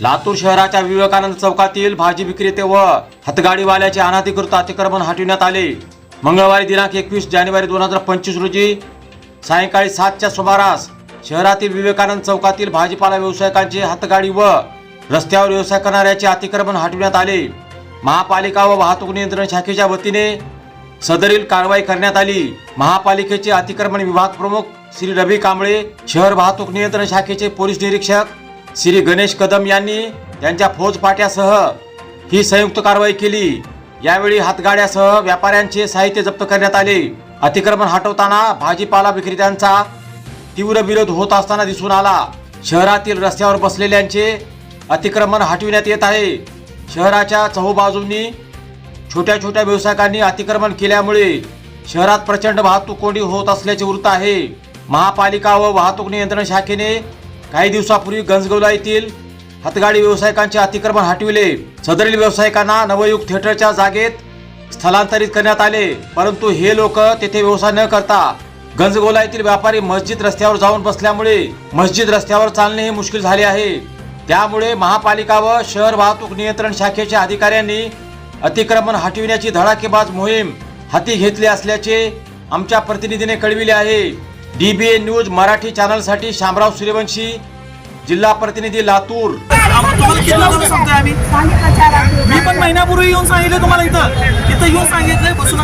लातूर शहराच्या विवेकानंद चौकातील भाजी विक्रेते व हातगाडीवाल्याचे अनाधिकृत अतिक्रमण हटविण्यात आले. मंगळवारी दिनांक एकवीस जानेवारी दोन हजार पंचवीस रोजी सायंकाळी सातच्या सुमारास शहरातील विवेकानंद चौकातील भाजीपाला व्यावसायिकांचे हातगाडी व रस्त्यावर व्यवसाय करणाऱ्याचे अतिक्रमण हटविण्यात आले. महापालिका व वाहतूक नियंत्रण शाखेच्या वतीने सदरील कारवाई करण्यात आली. महापालिकेचे अतिक्रमण विभाग प्रमुख श्री रवी कांबळे शहर वाहतूक नियंत्रण शाखेचे पोलीस निरीक्षक श्री गणेश कदम यांनी त्यांच्या फौजफाट्यासह ही संयुक्त कारवाई केली. यावेळी हातगाड्यासह व्यापाऱ्यांचे साहित्य जप्त करण्यात आले. अतिक्रमण हटवताना भाजीपाला विक्रेत्यांचा तीव्र विरोध होत असताना दिसून आला. शहरातील रस्त्यावर बसलेल्यांचे अतिक्रमण हटविण्यात येत आहे. शहराच्या चहूबाजूंनी छोट्या छोट्या व्यावसायिकांनी अतिक्रमण केल्यामुळे शहरात प्रचंड वाहतूक कोंडी होत असल्याचे वृत्त आहे. महापालिका व वाहतूक नियंत्रण शाखेने काही दिवसापूर्वी गंजगोला येथील हातगाडी व्यावसायिकांचे अतिक्रमण हटविले. सदरील व्यावसायिकांना नवयुग थिएटरच्या जागेत स्थलांतरित करण्यात आले. परंतु हे लोक तेथे व्यवसाय न करता गंजगोला येथील व्यापारी मस्जिद रस्त्यावर जाऊन बसल्यामुळे मस्जिद रस्त्यावर चालणे हे मुश्किल झाले आहे. त्यामुळे महापालिका व शहर वाहतूक नियंत्रण शाखेच्या अधिकाऱ्यांनी अतिक्रमण हटविण्याची धडाकेबाज मोहीम हाती घेतली असल्याचे आमच्या प्रतिनिधीने कळविले आहे. डीबीए न्यूज मराठी चॅनलसाठी शामराव सूर्यवंशी जिल्हा प्रतिनिधी लातूर सांगितलं. मी पण महिन्यापूर्वी येऊन सांगितलं तुम्हाला इथं इथं येऊन सांगितलंय बसून